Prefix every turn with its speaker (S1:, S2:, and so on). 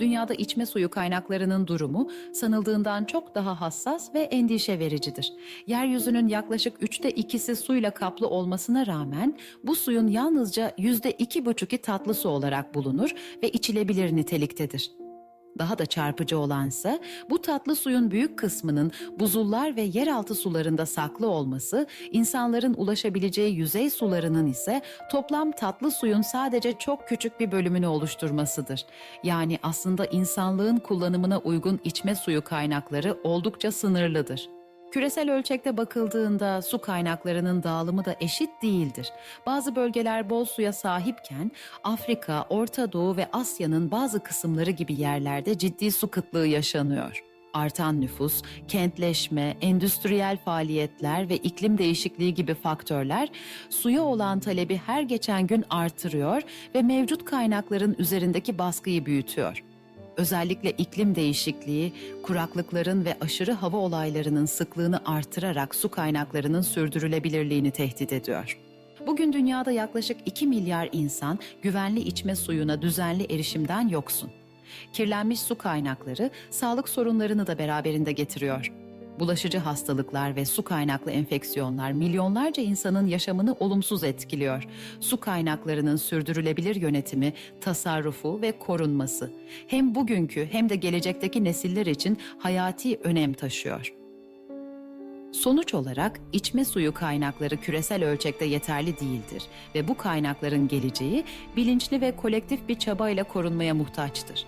S1: dünyada içme suyu kaynaklarının durumu sanıldığından çok daha hassas ve endişe vericidir. Yeryüzünün yaklaşık üçte ikisi suyla kaplı olmasına rağmen bu suyun yalnızca yüzde iki buçuki tatlı su olarak bulunur ve içilebilir niteliktedir. Daha da çarpıcı olansa bu tatlı suyun büyük kısmının buzullar ve yeraltı sularında saklı olması, insanların ulaşabileceği yüzey sularının ise toplam tatlı suyun sadece çok küçük bir bölümünü oluşturmasıdır. Yani aslında insanlığın kullanımına uygun içme suyu kaynakları oldukça sınırlıdır. Küresel ölçekte bakıldığında su kaynaklarının dağılımı da eşit değildir. Bazı bölgeler bol suya sahipken Afrika, Orta Doğu ve Asya'nın bazı kısımları gibi yerlerde ciddi su kıtlığı yaşanıyor. Artan nüfus, kentleşme, endüstriyel faaliyetler ve iklim değişikliği gibi faktörler suya olan talebi her geçen gün artırıyor ve mevcut kaynakların üzerindeki baskıyı büyütüyor. Özellikle iklim değişikliği, kuraklıkların ve aşırı hava olaylarının sıklığını artırarak su kaynaklarının sürdürülebilirliğini tehdit ediyor. Bugün dünyada yaklaşık 2 milyar insan güvenli içme suyuna düzenli erişimden yoksun. Kirlenmiş su kaynakları sağlık sorunlarını da beraberinde getiriyor. Bulaşıcı hastalıklar ve su kaynaklı enfeksiyonlar milyonlarca insanın yaşamını olumsuz etkiliyor. Su kaynaklarının sürdürülebilir yönetimi, tasarrufu ve korunması hem bugünkü hem de gelecekteki nesiller için hayati önem taşıyor. Sonuç olarak içme suyu kaynakları küresel ölçekte yeterli değildir ve bu kaynakların geleceği bilinçli ve kolektif bir çabayla korunmaya muhtaçtır.